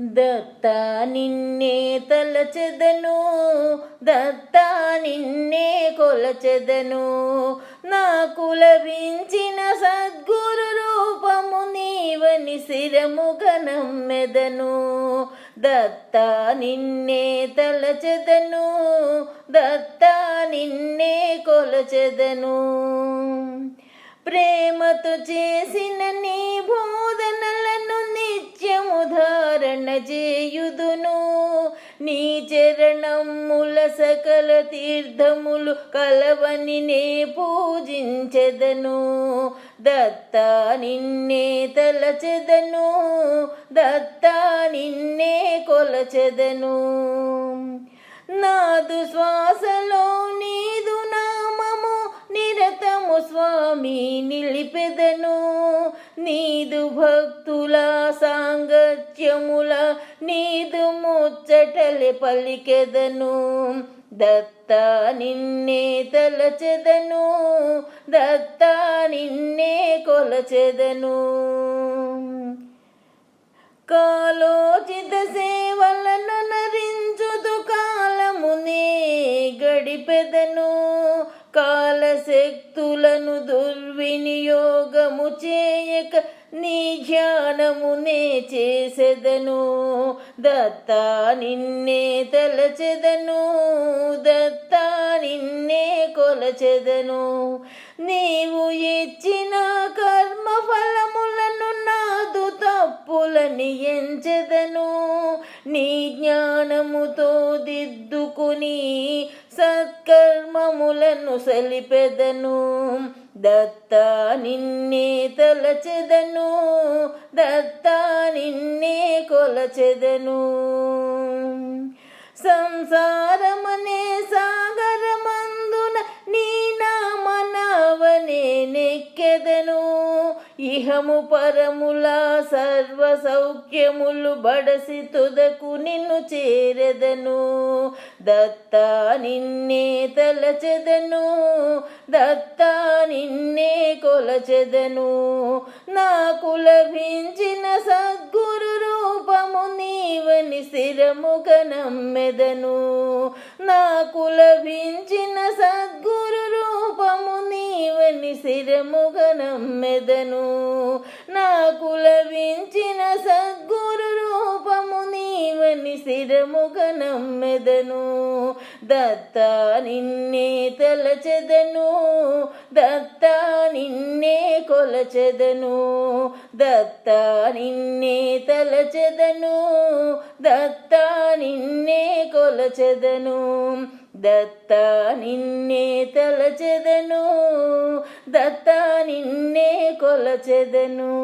దత్త నిన్నే తలచెదను దత్త నిన్నే కొలచెదను. నాకు లభించిన సద్గురు రూపము నీవని శిరము నమ్మెదను దత్త నిన్నే తలచెదను దత్త నిన్నే కొలచెదను. ప్రేమతో చేసిన నీ చరణముల సకల తీర్థములు కలవని నే పూజించెదను. దత్త నిన్నే తలచెదను దత్త నిన్నే కొలచెదను. నాదు శ్వాసలో నీదు నామము నిరతము స్వామి నిలిపెదను. నీదు భక్తులా నిత్యముల నీదు ముచ్చటలే పలికెదను. దత్త నిన్నే తలచెదను. దత్త నిన్నే కొలచెదను. కాలోచిత సేవలను నరించుదు కాలమునే గడిపెదను. శక్తులను దుర్వినియోగము చేయక నీ ధ్యానమునే చేసెదను. దత్త నిన్నే తలచెదను దత్త నిన్నే కొలచెదను. నీవు ఇచ్చి తప్పులని ఎంచెదను నీ జ్ఞానముతో దిద్దుకుని సత్కర్మములను సలిపెదను. దత్త నిన్నే తలచెదను దత్త నిన్నే కొలచెదను. సంసార ఇహము పరముల సర్వ సౌఖ్యములు బడసి తుదకు నిన్ను చేరదను. దత్త నిన్నే తలచెదను. దత్త నిన్నే కొలచెదను. నాకు లభించిన సద్గురు రూపము నీవని స్థిరముగా నమ్మెదను. నాకు లభించిన సద్గురు రూపము నీవని స్థిరముగా నమ్మెదను. దత్త నిన్నే తలచెదను. దత్త నిన్నే కొలచెదను. దత్త నిన్నే తలచెదను. దత్త నిన్నే కొలచెదను. దత్త నిన్నే తలచెదను. దత్త నిన్నే కొలచెదను.